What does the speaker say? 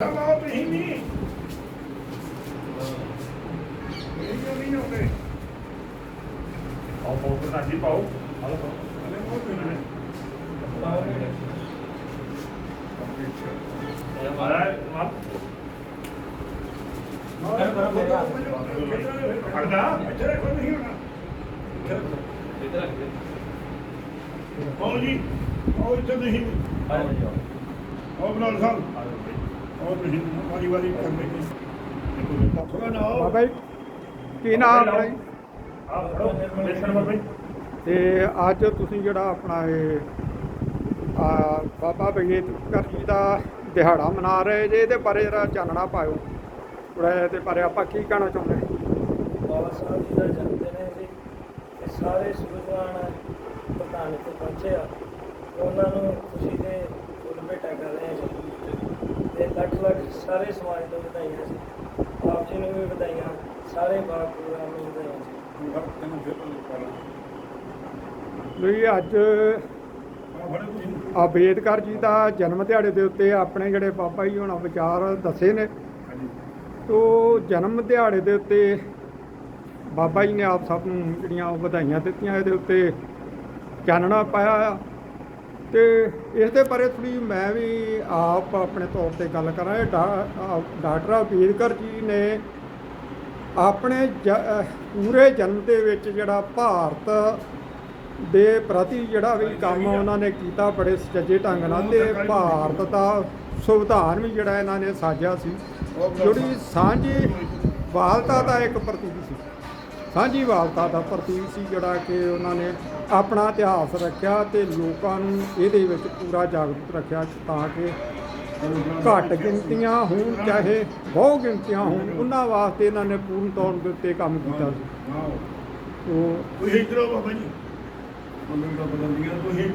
ਆਪ ਹੀ ਨਹੀਂ। ਇਹ ਕਿਉਂ ਨਹੀਂ ਹੁੰਦੇ ਆਓ ਪਾਓ ਪ੍ਰਧਾਨ ਜੀ ਪਾਓ। ਹਲੋ ਪਾਓ। ਹਲੇ ਪਾਓ ਤੁਸੀਂ ਨੇ ਮਹਾਰਾਜ ਮਾਪ ਫੜਦਾ ਇੱਥੇ ਰੱਖੋ ਨਹੀਂ ਹੋਣਾ। ਆਓ ਜੀ। ਆਓ ਇੱਥੇ ਨਹੀਂ ਆਓ ਬਲਾਲ ਸਾਹਿਬ। ਕੀ? ਬਾਬਾ ਜੀ ਨਾਮ ਆਪਣਾ ਜੀ? ਤੇ ਅੱਜ ਤੁਸੀਂ ਜਿਹੜਾ ਆਪਣਾ ਇਹ ਆ ਬਾਬਾ ਬਗੇਤਕਰ ਜੀ ਦਾ ਦਿਹਾੜਾ ਮਨਾ ਰਹੇ ਜੇ ਇਹਦੇ ਬਾਰੇ ਜਰਾ ਚਾਨਣਾ ਪਾਇਓ। ਥੋੜਾ ਇਹਦੇ ਬਾਰੇ ਆਪਾਂ ਕੀ ਕਹਿਣਾ ਚਾਹੁੰਦੇ ਬਾਬਾ ਸਾਹਿਬ ਜੀ ਦਾ ਜਨਮ ਦਿਨ ਹੈ ਜੀ ਤੇ ਸਾਰੇ ਸੂਝਵਾਨ ਪ੍ਰਧਾਨ ਇੱਥੇ ਪਹੁੰਚੇ ਆ। ਉਹਨਾਂ ਨੂੰ ਖੁਸ਼ੀ ਦੇ ਫੁੱਲ ਭੇਟਾ ਕਰ ਰਹੇ ਹਾਂ ਜੀ ਤੇ ਲੱਖ ਲੱਖ ਸਾਰੇ ਸਮਾਜ ਨੂੰ ਵਧਾਈਆਂ ਜੀ ਆਪ ਜੀ ਨੂੰ ਵੀ ਵਧਾਈਆਂ। ਸਾਰੇ ਬਾਪ ਪ੍ਰੋਗਰਾਮ ਨੂੰ ਵਧਾਈਆਂ ਜੀ ਵੀ ਅੱਜ ਅੰਬੇਦਕਰ ਜੀ ਦਾ ਜਨਮ ਦਿਹਾੜੇ ਦੇ ਉੱਤੇ ਆਪਣੇ ਜਿਹੜੇ ਬਾਬਾ ਜੀ ਹੁਣ ਵਿਚਾਰ ਦੱਸੇ ਨੇ। ਤੋ ਜਨਮ ਦਿਹਾੜੇ ਦੇ ਉੱਤੇ ਬਾਬਾ ਜੀ ਨੇ ਆਪ ਸਭ ਨੂੰ ਜਿਹੜੀਆਂ ਉਹ ਵਧਾਈਆਂ ਦਿੱਤੀਆਂ। ਇਹਦੇ ਉੱਤੇ ਚਾਨਣਾ ਪਾਇਆ। ਤੇ ਇਸ ਦੇ ਬਾਰੇ ਥੋੜੀ ਮੈਂ ਵੀ ਆਪ ਆਪਣੇ ਤੌਰ ਤੇ ਗੱਲ ਕਰਾਂ। ਇਹ ਡਾ- ਡਾਕਟਰ ਅੰਬੇਦਕਰ ਜੀ ਨੇ ਆਪਣੇ ਜ- ਪੂਰੇ ਜਨਮ ਦੇ ਵਿੱਚ ਜਿਹੜਾ ਭਾਰਤ ਦੇ ਪ੍ਰਤੀ ਜਿਹੜਾ ਵੀ ਕੰਮ ਉਹਨਾਂ ਨੇ ਕੀਤਾ, ਬੜੇ ਸੁਚੱਜੇ ਢੰਗ ਨਾਲ ਤੇ ਭਾਰਤ ਦਾ ਸੰਵਿਧਾਨ ਵੀ ਜਿਹੜਾ ਇਹਨਾਂ ਨੇ ਸਾਜਿਆ ਸੀ। ਜਿਹੜੀ ਸਾਂਝੀ ਵਾਲਤਾ ਦਾ ਇੱਕ ਪ੍ਰਤੀਕ ਸੀ। ਸਾਂਝੀ ਵਾਲਤਾ ਦਾ ਪ੍ਰਤੀਕ ਸੀ ਜਿਹੜਾ ਕਿ ਉਹਨਾਂ ਨੇ ਆਪਣਾ ਇਤਿਹਾਸ ਰੱਖਿਆ ਤੇ ਲੋਕਾਂ ਨੂੰ ਇਹਦੇ ਵਿੱਚ ਪੂਰਾ ਜਾਗਰੂਕ ਰੱਖਿਆ ਤਾਂ ਕਿ ਘੱਟ ਗਿਣਤੀਆਂ ਹੋਣ, ਚਾਹੇ ਬਹੁ ਗਿਣਤੀਆਂ ਹੋਣ, ਉਹਨਾਂ ਵਾਸਤੇ ਇਹਨਾਂ ਨੇ ਪੂਰਨ ਤੌਰ ਦੇ ਉੱਤੇ ਕੰਮ ਕੀਤਾ ਸੀ। ਉਹ ਤੁਸੀਂ ਇਧਰੋਂ ਬਾਬਾ ਜੀ। ਮੰਗਲ ਦਾ ਬੁਲੰਦੀਆਂ ਤੁਸੀਂ